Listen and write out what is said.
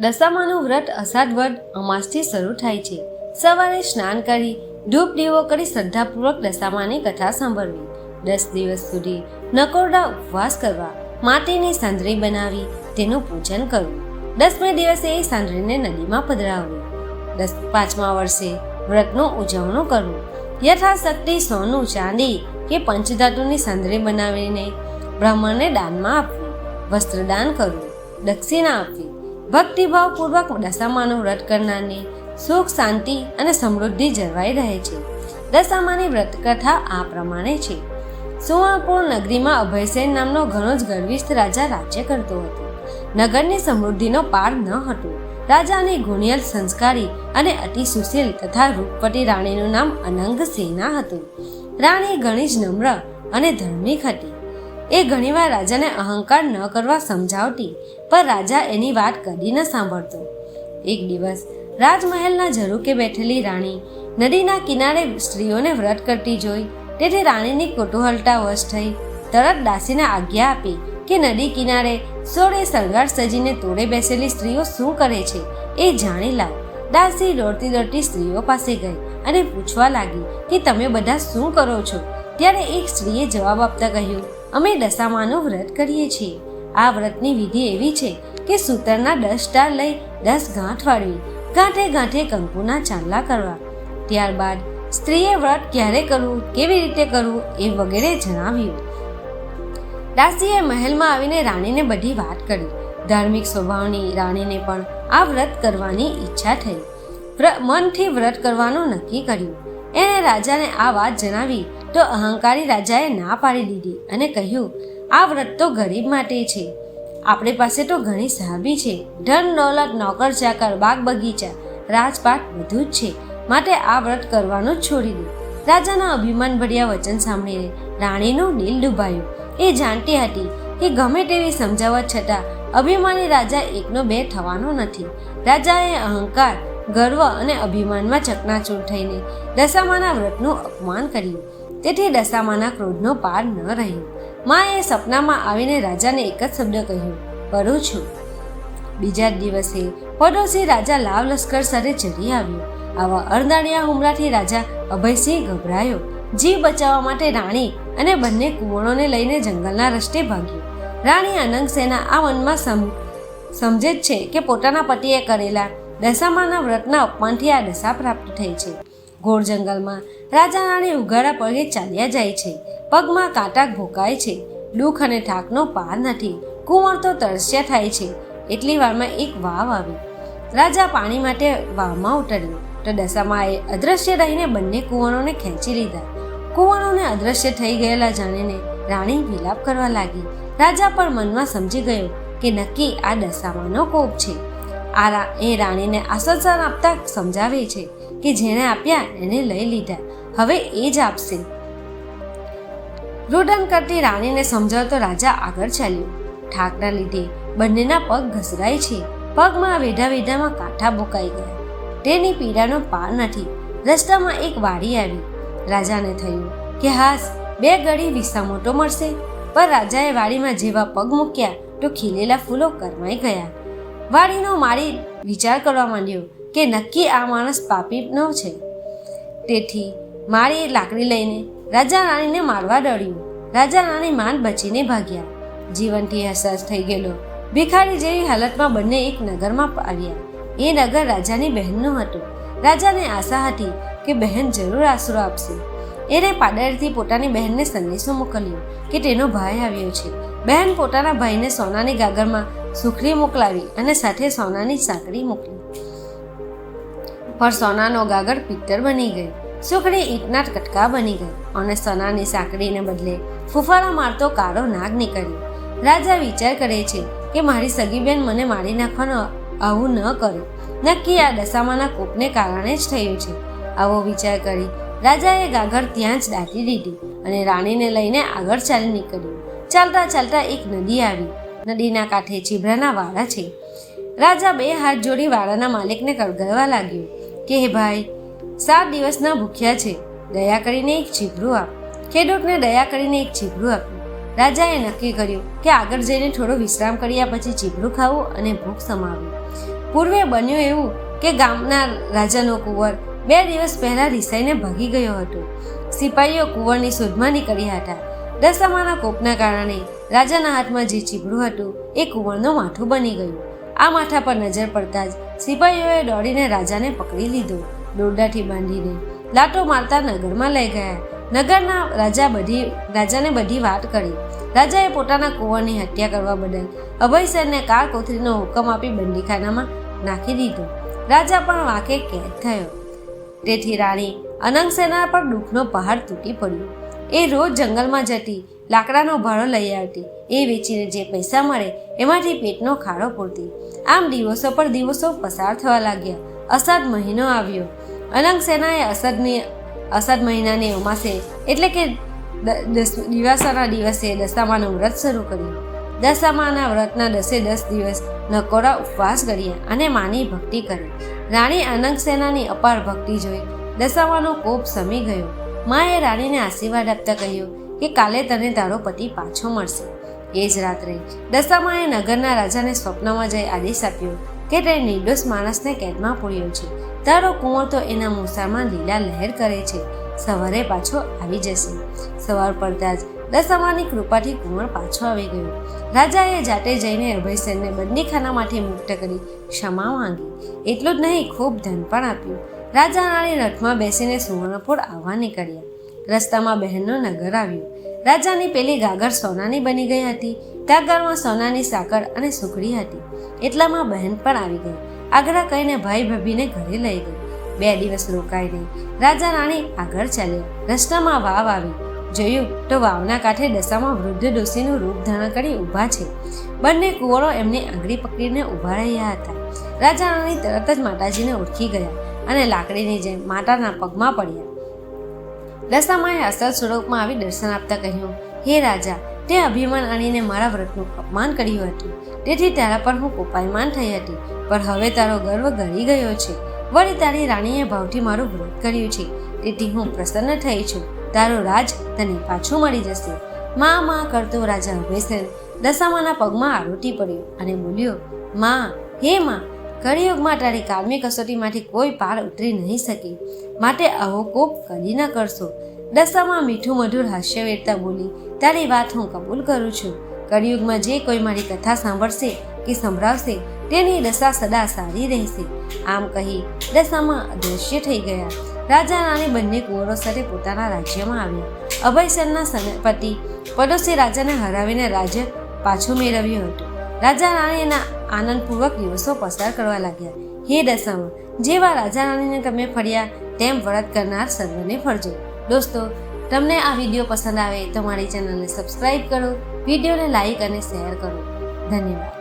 દશામાનું વ્રત અષાઢ વદ અમાસથી શરૂ થાય છે. સવારે સ્નાન કરી, ધૂપ દીવો કરી શ્રદ્ધાપૂર્વક દશામાની કથા સાંભળવી. દસ દિવસ સુધી નકોરડા ઉપવાસ કરવા, માટીની સાંદરી બનાવી, તેનું પૂજન કરવું. દસમે દિવસે એ સાંદરીને નદીમાં પધરાવવી. દસ પાંચમા વર્ષે વ્રતનું ઉજવણું કરવું. યથાશક્તિ સોનું, ચાંદી કે પંચધાતુની સાંદરી બનાવીને બ્રાહ્મણને દાનમાં આપવું. વસ્ત્રદાન કરવું. દક્ષિણા આપવી. ભક્તિભાવપૂર્વક દશામાનું વ્રત કરનારને સુખ, શાંતિ અને સમૃદ્ધિ જળવાઈ રહે છે. દશામાની વ્રત કથા આ પ્રમાણે છે. સુવર્ણપુર નગરીમાં અભયસેન નામનો ઘણો જ ગર્વિષ્ઠ રાજા રાજ્ય કરતો હતો. નગરની સમૃદ્ધિનો પાર ન હતો. રાજાની ગુણિયલ, સંસ્કારી અને અતિ સુશીલ તથા રૂપવતી રાણીનું નામ અનંગ સેના હતું. રાણી ઘણી જ નમ્ર અને ધાર્મિક હતી. એ ઘણીવાર રાજાને અહંકાર ન કરવા સમજાવતી, પણ રાજા એની વાત કદી ન સાંભળતો. એક દિવસ, રાજમહેલના ઝરૂકે બેઠેલી રાણી નદીના કિનારે સ્ત્રીઓને વ્રત કરતી જોઈ. તેથી રાણીની કુતૂહલતા વશ થઈ. તરત દાસીને આજ્ઞા આપી કે નદી કિનારે સોળે શણગાર સજીને તોડે બેસેલી સ્ત્રીઓ શું કરે છે એ જાણી લાવ. દાસી દોડતી દોડતી સ્ત્રીઓ પાસે ગઈ અને પૂછવા લાગી કે તમે બધા શું કરો છો? ત્યારે એક સ્ત્રીએ જવાબ આપતા કહ્યું અમે દશામાનું વ્રત કરીએ છીએ. આ વ્રતની વિધિ એવી છે કે સૂતરના દસ સ્ટાર લઈ દસ ગાંઠ વાળવી, ગાંઠે ગાંઠે કંકુના ચાંદલા કરવા. ત્યારબાદ સ્ત્રીએ વ્રત ક્યારે કરવું, કેવી રીતે કરવું એ વગેરે જણાવ્યું. દાસીએ મહેલમાં આવીને રાણીને બધી વાત કરી. ધાર્મિક સ્વભાવની રાણીને પણ આ વ્રત કરવાની ઈચ્છા થઈ. મનથી વ્રત કરવાનું નક્કી કર્યું. એણે રાજાને આ વાત જણાવી તો અહંકારી રાજાએ ના પાડી દીધી અને કહ્યું, આ વ્રત તો ગરીબ માટે છે. આપણી પાસે તો ઘણી સાબી છે. ધન દોલત નોકર, ચાકર, બાગ બગીચા, રાજપાટ બધું જ છે. માટે આ વ્રત કરવાનું છોડી દે. રાજાના અભિમાન ભર્યા વચન સાંભળીને રાણીનું દિલ ડૂબાયું એ જાણતી હતી કે ગમે તેવી સમજાવટ છતાં અભિમાની રાજા એકનો બે થવાનો નથી. રાજાએ અહંકાર, ગર્વ અને અભિમાનમાં ચકનાચૂર થઈને દશામાના વ્રતનું અપમાન કર્યું. તેથી દશામાના ક્રોધનો પાર ન રહ્યો. માએ સપનામાં આવીને રાજાને એક જ શબ્દ કહ્યું કરું છું. બીજા દિવસે પડોશી રાજા લાવ લશ્કર સાથે ચડી આવ્યો. આવા અણદાણિયા હુમલાથી રાજા અભયસિંહ ગભરાયો. જીવ બચાવવા માટે રાણી અને બંને કુંવરોને લઈને જંગલના રસ્તે ભાગ્યો. રાણી અનંગસેના આ મનમાં સમ, સમજે જ છે કે પોતાના પતિએ કરેલા દશામાના વ્રતના અપમાનથી આ દશા પ્રાપ્ત થઈ છે. ઘોર જંગલમાં રાજા રાણી ઉઘાડા પગે ચાલ્યા જાય છે. પગમાં કાંટા ભોકાય છે. દુઃખ અને થાકનો પાર નથી. કુંવર તો તરસ્યા થાય છે. એટલી વારમાં એક વાવ આવી. રાજા પાણી માટે વાવમાં ઉતર્યો. તો દશામાએ અદ્રશ્ય રહીને બંને કુંવરોને ખેંચી લીધા. કુંવરોને અદ્રશ્ય થઈ ગયેલા જાણીને રાણી વિલાપ કરવા લાગી. રાજા પણ મનમાં સમજી ગયો કે નક્કી આ દશામાનો કોપ છે. આ એ રાણીને આશ્વાસન આપતા સમજાવે છે. કે જેણે આપ્યા એને લઈ લીધા. હવે એ જ આપશે. રુદન કરતી રાણીને સમજાવતો રાજા આગળ ચાલ્યો. ઠાકના લીધે બંનેના પગ ઘસરાય છે. પગમાં વેઢા વેઢામાં કાંઠા બોકાઈ ગયા. તેની પીડાનો પાર નથી. રસ્તામાં એક વાડી આવી. રાજાને થયું કે હાસ, બે ઘડી વિસામો તો મળશે. પણ રાજાએ વાડીમાં જેવા પગ મૂક્યા તો ખીલેલા ફૂલો કરમાઈ ગયા. વાડીનો મારી વિચાર કરવા માંડ્યો કે નક્કી આ માણસ પાપી ન છે. તેથી મારી લાકડી લઈને રાજા રાણીને મારવા દોડ્યું. રાજા રાણી માન બચીને ભાગ્યા. જીવનથી હસાસ થઈ ગયેલો. ભિખારી જેવી હાલતમાં બંને એક નગરમાં આવ્યા. એ નગર રાજાની બહેનનું હતું. રાજાને આશા હતી કે બહેન જરૂર આશરો આપશે. એણે પાડેરથી પોતાની બહેનને સંદેશો મોકલ્યો કે તેનો ભાઈ આવ્યો છે. બહેન પોતાના ભાઈને સોનાની ગાગરમાં સુખડી મોકલાવી અને સાથે સોનાની સાંકડી મોકલી. પણ સોનાનો ગાગર પિત્તર બની ગઈ સુખડી ઈંટના કટકા બની ગઈ અને સોનાની સાંકડીને બદલે ફૂફાળા મારતો કાળો નાગ નીકળ્યો. રાજા વિચાર કરે છે કે મારી સગી બેન મને મારી નાખવાનો આવું ન કરે. નક્કી આ દશામાના કોપને કારણે જ થયું છે. આવો વિચાર કરી રાજાએ ગાગર ત્યાં જ દાટી દીધી અને રાણીને લઈને આગળ ચાલી નીકળ્યું. ચાલતા ચાલતા એક નદી આવી. નદીના કાંઠે ચીભરાના વાળા છે. રાજા બે હાથ જોડી વાળાના માલિકને કળગળવા લાગ્યો. કે, હે ભાઈ, સાત દિવસના ભૂખ્યા છે. દયા કરીને એક ચીભરું આપ. ખેડૂતને દયા કરીને એક ચીભરું આપ્યું રાજાએ નક્કી કર્યું કે આગળ જઈને થોડો વિશ્રામ કર્યા પછી ચીભરું ખાવું અને ભૂખ સમાવવી. પૂર્વે બન્યું એવું કે ગામના રાજાનો કુંવર બે દિવસ પહેલા રિસાઈને ભાગી ગયો હતો. સિપાહીઓ કુંવરની શોધમાં નીકળ્યા હતા. દશામાના કોપના કારણે રાજાના હાથમાં જે ચીબડું હતું એ કુંવરનું માથું બની ગયું. આ માથા પર નજર પડતા જ સિપાહીઓએ દોડીને રાજાને પકડી લીધો. દોરડાથી બાંધીને લાટો મારતા નગરમાં લઈ ગયા. નગરના રાજા બધી, રાજાને બધી વાત કરી. રાજાએ પોતાના કુંવરની હત્યા કરવા બદલ અભયસેનને કાર કોથરીનો હુકમ આપી બંદીખાનામાં નાખી દીધો. રાજા પણ વાંકે કેદ થયો. તેથી રાણી અનંગસેના પર દુઃખનો પહાડ તૂટી પડ્યો. એ રોજ જંગલમાં જતી લાકડાનો ભાડો લઈ આવતી. એ વેચીને જે પૈસા મળે, એમાંથી પેટનો ખાડો પૂરતી. આમ દિવસો પર દિવસો પસાર થવા લાગ્યા. અષાઢ મહિનો આવ્યો. અનંગ સેનાએ અષાઢની, અષાઢ મહિનાની અમાસે એટલે કે દસ, દિવાસાના દિવસે દશામાનું વ્રત શરૂ કર્યું. દશામાના વ્રતના દસે દસ દિવસ નકોરા ઉપવાસ કર્યા અને માની ભક્તિ કરી. રાણી અનંગસેનાની અપાર ભક્તિ જોઈ દશામાનો કોપ સમી ગયો. માએ રાણીને આશીર્વાદ આપતા કહ્યું કે કાલે તને તારો પતિ પાછો મળશે. એ જ રાત્રે દશામાએ નગરના રાજાને સ્વપ્નમાં જઈ આદેશ આપ્યો કે તે નિર્દોષ માણસને કેદમાં પૂર્યો છે. તારો કુંવર તો એના મોસામાં લીલા લહેર કરે છે. સવારે પાછો આવી જશે. સવાર પડતા જ દશામાની કૃપાથી કુંવર પાછો આવી ગયો. રાજાએ જાતે જઈને અભયસેનને બંદીખાનામાંથી મુક્ત કરી ક્ષમા માંગી. એટલું જ નહીં, ખૂબ ધન પણ આપ્યું. રાજા રાણી રથમાં બેસીને સુવર્ણપુર આવવા નીકળ્યા. રસ્તામાં બહેનનું નગર આવ્યું. રાજાની પેલી ગાગર સોનાની બની ગઈ હતી. ગાગરમાં સોનાની સાકર અને સુખડી હતી. એટલામાં બહેન પણ આવી ગઈ. આગ્રા કહીને ભાઈ ભભીને ઘરે લઈ ગઈ. બે દિવસ રોકાઈ ગઈ રાજા રાણી આગળ ચાલ્યા રસ્તામાં વાવ આવી. જોયું તો વાવના કાંઠે દશામાં વૃદ્ધ ડોસીનું રૂપ ધારણ કરી ઊભા છે. બંને કુંવરો એમની આંગળી પકડીને ઊભા રહ્યા હતા. રાજા રાણી તરત જ માતાજીને ઓળખી ગયા અને લાકડીની જેમ માતાના પગમાં પડ્યા. દશામાએ અસલ સ્વરૂપમાં આવી દર્શન આપતા કહ્યું, હે રાજા, તે અભિમાન આણીને મારા વ્રતનું અપમાન કર્યું હતું. તેથી તારા પર હું કોપાયમાન થઈ હતી. પણ હવે તારો ગર્વ ગળી ગયો છે. વળી તારી રાણીએ ભાવથી મારું વ્રત કર્યું છે. તેથી હું પ્રસન્ન થઈ છું. તારો રાજ તને પાછું મળી જશે. માં માં, કરતો રાજા અભયસેન દશામાના પગમાં આરોટી પડ્યો અને બોલ્યો, માં, હે માં કળિયુગમાં તારી કાળમી કસોટીમાંથી કોઈ પાર ઉતરી નહીં શકે. માટે આવો કોપ કદી ન કરશો. દશામાં મીઠું મધુર હાસ્ય વેરતા બોલી, તારી વાત હું કબૂલ કરું છું. કળિયુગમાં જે કોઈ મારી કથા સાંભળશે કે સંભળાવશે, તેની દશા સદા સારી રહેશે. આમ કહી દશામાં અદૃશ્ય થઈ ગયા. રાજા રાણી બંને કુંવરો સાથે પોતાના રાજ્યમાં આવ્યા. અભયસરના સેનાપતિ પડોશી રાજાને હરાવીને રાજ્ય પાછું મેળવ્યું હતું. રાજા રાણીના આનંદપૂર્વક દિવસો પસાર કરવા લાગ્યા. હે દશામાં જેવા રાજા રાણીને તમે ફર્યા, તેમ વ્રત કરનાર સર્વને ફરજો. દોસ્તો, તમને આ વીડિયો પસંદ આવે તો મારી ચેનલને સબસ્ક્રાઈબ કરો, વિડીયોને લાઈક અને શેર કરો. ધન્યવાદ.